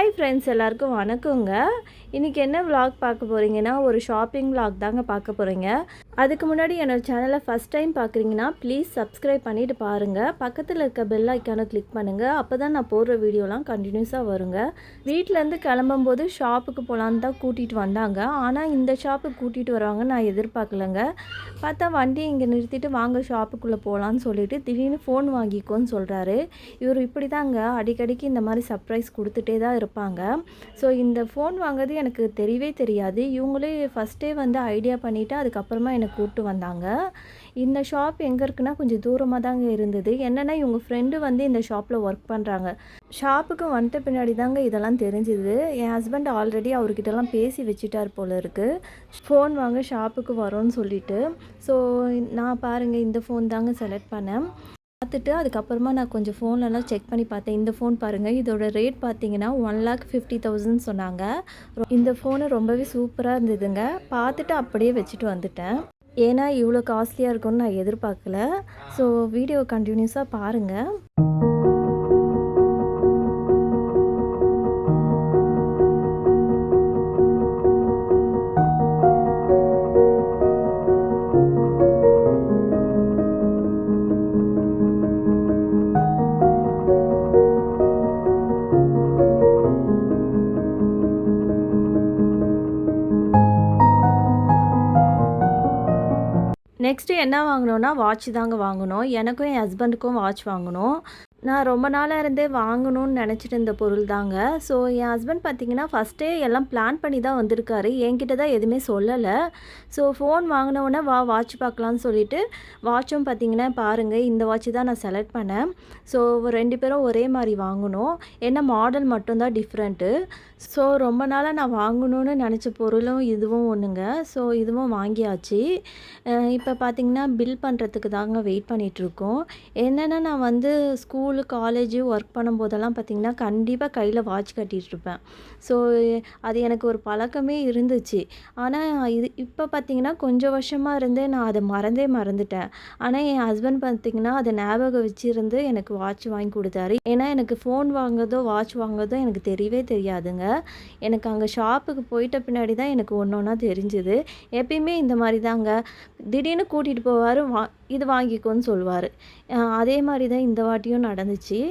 Hi friends எல்லாருக்கும் வணக்கங்க. இன்றைக்கி என்ன vlog பார்க்க போகிறீங்கன்னா ஒரு ஷாப்பிங் vlog தாங்க பார்க்க போகிறீங்க அதுக்கு முன்னாடி என்னோடய சேனலை ஃபஸ்ட் டைம் பார்க்குறீங்கன்னா ப்ளீஸ் சப்ஸ்கிரைப் பண்ணிவிட்டு பாருங்கள் பக்கத்தில் இருக்க பெல் ஐக்கானை கிளிக் பண்ணுங்கள் அப்போ தான் நான் போடுற வீடியோலாம் கண்டினியூஸாக வருங்க. வீட்டிலேருந்து கிளம்பும்போது ஷாப்புக்கு போகலான்னு தான் கூட்டிகிட்டு வந்தாங்க. ஆனால் இந்த ஷாப்புக்கு கூட்டிகிட்டு வருவாங்க நான் எதிர்பார்க்கலங்க. பார்த்தா வண்டி இங்கே நிறுத்திட்டு வாங்க ஷாப்புக்குள்ளே போகலான்னு சொல்லிட்டு திடீர்னு ஃபோன் வாங்கிக்கோன்னு சொல்கிறாரு இவர் இப்படி தாங்க அடிக்கடிக்கு இந்த மாதிரி சர்ப்ரைஸ் கொடுத்துட்டே தான் இருப்பாங்க. ஸோ இந்த ஃபோன் வாங்குறது எனக்கு தெரியவே தெரியாது. இவங்களே ஃபஸ்ட்டே வந்து ஐடியா பண்ணிவிட்டு அதுக்கப்புறமா என்னை கூப்பிட்டு வந்தாங்க. இந்த ஷாப் எங்கே இருக்குன்னா கொஞ்சம் தூரமாக தாங்க இருந்தது. என்னென்னா இவங்க ஃப்ரெண்டு வந்து இந்த ஷாப்பில் ஒர்க் பண்ணுறாங்க ஷாப்புக்கு வந்துட்ட பின்னாடி தாங்க இதெல்லாம் தெரிஞ்சுது. என் ஹஸ்பண்ட் ஆல்ரெடி அவர்கிட்டலாம் பேசி வச்சுட்டார் போல இருக்குது ஃபோன் வாங்க ஷாப்புக்கு வரோன்னு சொல்லிட்டு ஸோ நான் பாருங்கள் இந்த ஃபோன் தாங்க செலக்ட் பண்ணேன். பார்த்துட்டு அதுக்கப்புறமா நான் கொஞ்சம் ஃபோன்லலாம் செக் பண்ணி பார்த்தேன். இந்த ஃபோன் பாருங்கள் இதோட ரேட் பார்த்தீங்கன்னா ஒன் லேக் ஃபிஃப்டி தௌசண்ட் சொன்னாங்க. இந்த ஃபோனு ரொம்பவே சூப்பராக இருந்ததுங்க. பார்த்துட்டு அப்படியே வச்சுட்டு வந்துட்டேன். ஏன்னா இவ்வளோ காஸ்ட்லியாக இருக்கும்னு நான் எதிர்பார்க்கல. ஸோ வீடியோ கண்டினியூஸாக பாருங்கள் நெக்ஸ்ட்டு என்ன வாங்கினோன்னா வாட்ச் தாங்க வாங்கணும் எனக்கும் என் ஹஸ்பண்டுக்கும் வாட்ச் வாங்கணும் நான் ரொம்ப நாளாக இருந்தே வாங்கணும்னு நினச்சிட்டு இருந்த பொருள் தாங்க. ஸோ என் ஹஸ்பண்ட் பார்த்தீங்கன்னா ஃபஸ்ட்டே எல்லாம் பிளான் பண்ணி தான் வந்திருக்காரு. என்கிட்ட தான் எதுவுமே சொல்லலை. ஸோ ஃபோன் வாங்கினவுடனே வா வாட்ச் பார்க்கலான்னு சொல்லிட்டு வாட்சும் பார்த்தீங்கன்னா பாருங்கள் இந்த வாட்ச் தான் நான் செலக்ட் பண்ணேன். ஸோ ரெண்டு பேரும் ஒரே மாதிரி வாங்கணும். என்ன மாடல் மட்டும்தான் டிஃப்ரெண்ட்டு ஸோ ரொம்ப நாளாக நான் வாங்கணும்னு நினச்ச பொருளும் இதுவும் ஒன்றுங்க ஸோ இதுவும் வாங்கியாச்சு. இப்போ பார்த்தீங்கன்னா பில் பண்ணுறதுக்கு தாங்க வெயிட் பண்ணிகிட்ருக்கோம் என்னென்னா நான் வந்து ஸ்கூல் காலேஜு ஒர்க் பண்ணும்போதெல்லாம் பார்த்திங்கன்னா கண்டிப்பாக கையில் வாட்ச் கட்டிகிட்டு இருப்பேன். ஸோ அது எனக்கு ஒரு பழக்கமே இருந்துச்சு. ஆனால் இது இப்போ பார்த்தீங்கன்னா கொஞ்சம் வருஷமாக இருந்தே நான் அதை மறந்தே மறந்துட்டேன். ஆனால் என் ஹஸ்பண்ட் பார்த்தீங்கன்னா அதை ஞாபகம் வச்சுருந்து எனக்கு வாட்ச் வாங்கி கொடுத்தாரு. ஏன்னா எனக்கு ஃபோன் வாங்குறதோ வாட்ச் வாங்குறதோ எனக்கு தெரியவே தெரியாதுங்க. எனக்கு அங்கே ஷாப்புக்கு போயிட்ட பின்னாடி தான் எனக்கு ஒன்று ஒன்றா தெரிஞ்சுது. எப்பயுமே இந்த மாதிரி தாங்க. திடீர்னு கூட்டிகிட்டு போவார் வா இது வாங்கிக்கோன்னு சொல்லுவார் அதே மாதிரி தான் இந்த வாட்டியும் நடந்துச்சு.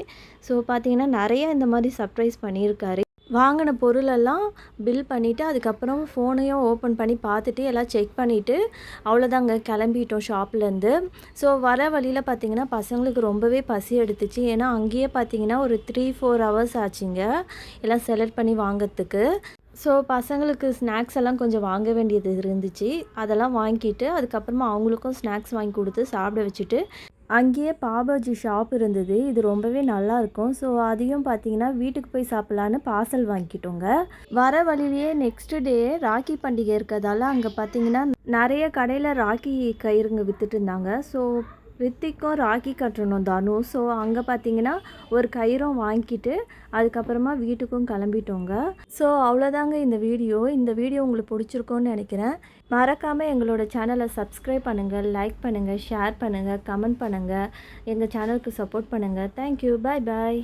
ஸோ பார்த்தீங்கன்னா நிறைய இந்த மாதிரி சர்ப்ரைஸ் பண்ணியிருக்காரு. வாங்கின பொருளெல்லாம் பில் பண்ணிவிட்டு அதுக்கப்புறம் ஃபோனையும் ஓப்பன் பண்ணி பார்த்துட்டு எல்லாம் செக் பண்ணிவிட்டு அவ்வளோதாங்க கிளம்பிட்டோம் ஷாப்லேருந்து ஸோ வர வழியில் பார்த்தீங்கன்னா பசங்களுக்கு ரொம்பவே பசி எடுத்துச்சு. ஏன்னா அங்கேயே பார்த்தீங்கன்னா ஒரு த்ரீ ஃபோர் ஹவர்ஸ் ஆச்சுங்க. எல்லாம் செலக்ட் பண்ணி வாங்கிறதுக்கு. ஸோ பசங்களுக்கு ஸ்நாக்ஸ் எல்லாம் கொஞ்சம் வாங்க வேண்டியது இருந்துச்சு. அதெல்லாம் வாங்கிட்டு அதுக்கப்புறமா அவங்களுக்கும் ஸ்நாக்ஸ் வாங்கி கொடுத்து சாப்பிட வச்சுட்டு அங்கேயே பாபாஜி ஷாப் இருந்தது. இது ரொம்பவே நல்லா இருக்கும். ஸோ அதையும் பார்த்தீங்கன்னா வீட்டுக்கு போய் சாப்பிட்லான்னு பார்சல் வாங்கிக்கிட்டோங்க வர வழியிலேயே நெக்ஸ்ட் டே ராக்கி பண்டிகை இருக்கிறதால அங்கே பார்த்தீங்கன்னா நிறைய கடையில் ராக்கி கயிறுங்க வித்துட்டு இருந்தாங்க. ஸோ ரித்திக்கும் ராக்கி கட்டணும் தானு. ஸோ அங்கே பார்த்தீங்கன்னா ஒரு கயிறும் வாங்கிட்டு அதுக்கப்புறமா வீட்டுக்கும் கிளம்பிட்டோங்க. ஸோ அவ்வளோதாங்க இந்த வீடியோ. இந்த வீடியோ உங்களுக்கு பிடிச்சிருக்கோன்னு நினைக்கிறேன். மறக்காமல் எங்களோட சேனலை சப்ஸ்கிரைப் பண்ணுங்கள் லைக் பண்ணுங்கள் ஷேர் பண்ணுங்கள் கமெண்ட் பண்ணுங்கள் எங்கள் சேனலுக்கு சப்போர்ட் பண்ணுங்கள் தேங்க்யூ பாய் பாய்